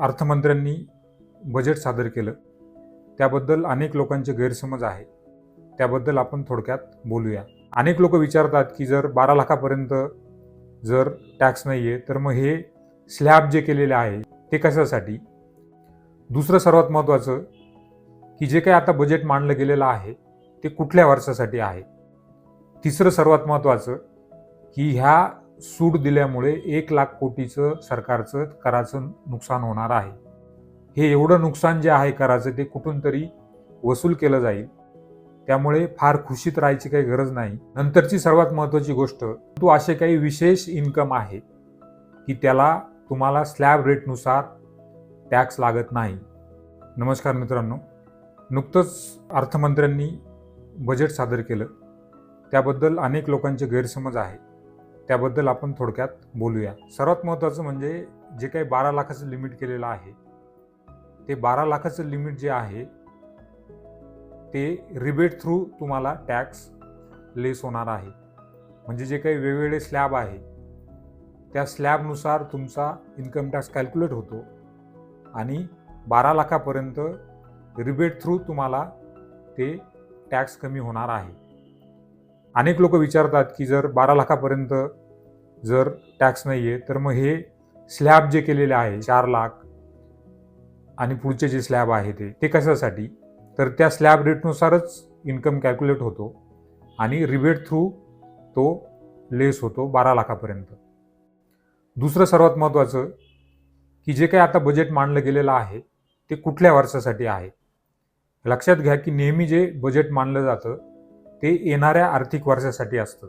अर्थमंत्र्यांनी बजेट सादर केलं. त्याबद्दल अनेक लोकांचे गैरसमज आहे. त्याबद्दल आपण थोडक्यात बोलूया. अनेक लोक विचारतात की जर बारा लाखापर्यंत जर टॅक्स नाही आहे तर मग हे स्लॅब जे केलेले आहे ते कशासाठी? दुसरं सर्वात महत्त्वाचं की जे काही आता बजेट मांडलं गेलेलं आहे ते कुठल्या वर्षासाठी आहे? तिसरं सर्वात महत्त्वाचं की ह्या सूट दिल्यामुळे एक लाख कोटीचं सरकारचं कराचं नुकसान होणार आहे. हे एवढं नुकसान जे आहे कराचं ते कुठून तरी वसूल केलं जाईल. त्यामुळे फार खुशीत राहायची काही गरज नाही. नंतरची सर्वात महत्त्वाची गोष्ट तो असे काही विशेष इन्कम आहे की त्याला तुम्हाला स्लॅब रेटनुसार टॅक्स लागत नाही. नमस्कार मित्रांनो. नुकतंच अर्थमंत्र्यांनी बजेट सादर केलं. त्याबद्दल अनेक लोकांचे गैरसमज आहे. त्याबद्दल आपण थोडक्यात बोलूया. सर्वात महत्त्वाचं म्हणजे जे काही बारा लाखाचं लिमिट केलेलं आहे ते बारा लाखाचं लिमिट जे आहे ते रिबेट थ्रू तुम्हाला टॅक्स लेस होणार आहे. म्हणजे जे काही वेगवेगळे स्लॅब आहे त्या स्लॅबनुसार तुमचा इन्कम टॅक्स कॅल्क्युलेट होतो आणि बारा लाखापर्यंत रिबेट थ्रू तुम्हाला ते टॅक्स कमी होणार आहे. अनेक लोक विचारतात की जर बारा लाखापर्यंत जर टॅक्स नाही आहे तर मग हे स्लॅब जे केलेले आहे चार लाख आणि पुढचे जे स्लॅब आहे ते ते कशासाठी? तर त्या स्लॅब रेटनुसारच इन्कम कॅल्क्युलेट होतो आणि रिबेट थ्रू तो लेस होतो बारा लाखापर्यंत. दुसरं सर्वात महत्त्वाचं की जे काही आता बजेट मांडलं गेलेलं आहे ते कुठल्या वर्षासाठी आहे? लक्षात घ्या की नेहमी जे बजेट मांडलं जातं ते येणाऱ्या आर्थिक वर्षासाठी असतं.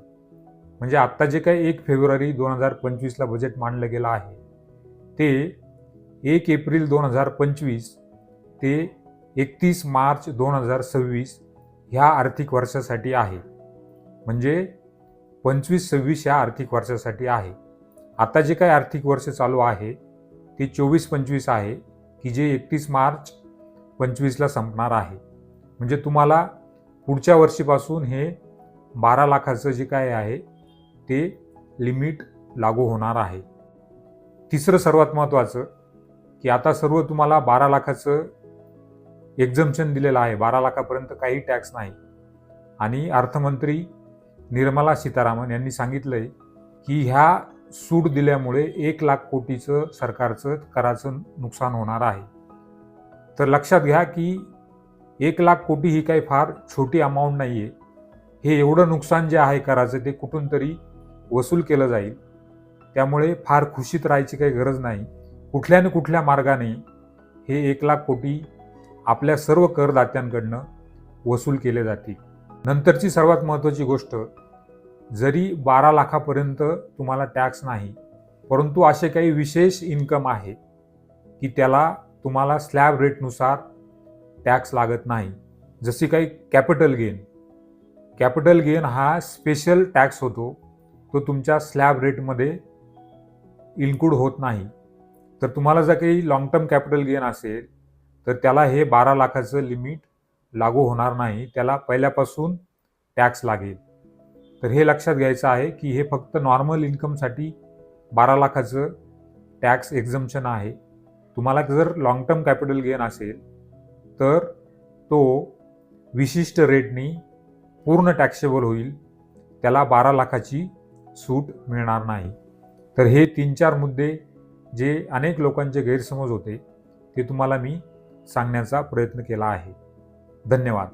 म्हणजे आत्ता जे काही एक फेब्रुवारी दोन हजार पंचवीसला बजेट मांडलं गेलं आहे ते एक एप्रिल दोन हजार पंचवीस ते एकतीस मार्च दोन हजार सव्वीस ह्या आर्थिक वर्षासाठी आहे. म्हणजे पंचवीस सव्वीस ह्या आर्थिक वर्षासाठी आहे. आता जे काही आर्थिक वर्ष चालू आहे ते चोवीस पंचवीस आहे की जे एकतीस मार्च पंचवीसला संपणार आहे. म्हणजे तुम्हाला पुढच्या वर्षीपासून हे बारा लाखाचं जे काय आहे ते लिमिट लागू होणार आहे. तिसरं सर्वात महत्त्वाचं की आता सर्व तुम्हाला बारा लाखाचं एक्झम्पन दिलेलं आहे. बारा लाखापर्यंत काही टॅक्स नाही. आणि अर्थमंत्री निर्मला सीतारामन यांनी सांगितलंय की ह्या सूट दिल्यामुळे एक लाख कोटीचं सरकारचं कराचं नुकसान होणार आहे. तर लक्षात घ्या की एक लाख कोटी ही काही फार छोटी अमाऊंट नाही आहे हे एवढं नुकसान जे आहे कराचं ते कुठून तरी वसूल केलं जाईल. त्यामुळे फार खुशीत राहायची काही गरज नाही. कुठल्या ना कुठल्या मार्गाने हे एक लाख कोटी आपल्या सर्व करदात्यांकडनं वसूल केले जातील. नंतरची सर्वात महत्त्वाची गोष्ट जरी बारा लाखापर्यंत तुम्हाला टॅक्स नाही परंतु असे काही विशेष इन्कम आहे की त्याला तुम्हाला स्लॅब रेटनुसार टॅक्स लागत नाही. जशी काही कॅपिटल गेन. कॅपिटल गेन हा स्पेशल टॅक्स होतो. तो तुमच्या स्लॅब रेटमध्ये इन्क्लूड होत नाही. तर तुम्हाला जर काही लाँग टर्म कॅपिटल गेन असेल तर त्याला हे बारा लाखाचं लिमिट लागू होणार नाही. त्याला पहिल्यापासून टॅक्स लागेल. तर हे लक्षात घ्यायचं आहे की हे फक्त नॉर्मल इन्कमसाठी बारा लाखाचं टॅक्स एक्झम्शन आहे. तुम्हाला जर लाँग टर्म कॅपिटल गेन असेल तर तो विशिष्ट रेटनी पूर्ण टॅक्सेबल होईल. त्याला बारा लाखाची सूट मिळणार नाही. तर हे तीन चार मुद्दे जे अनेक लोकांचे गैरसमज होते ते तुम्हाला मी सांगण्याचा प्रयत्न केला आहे. धन्यवाद.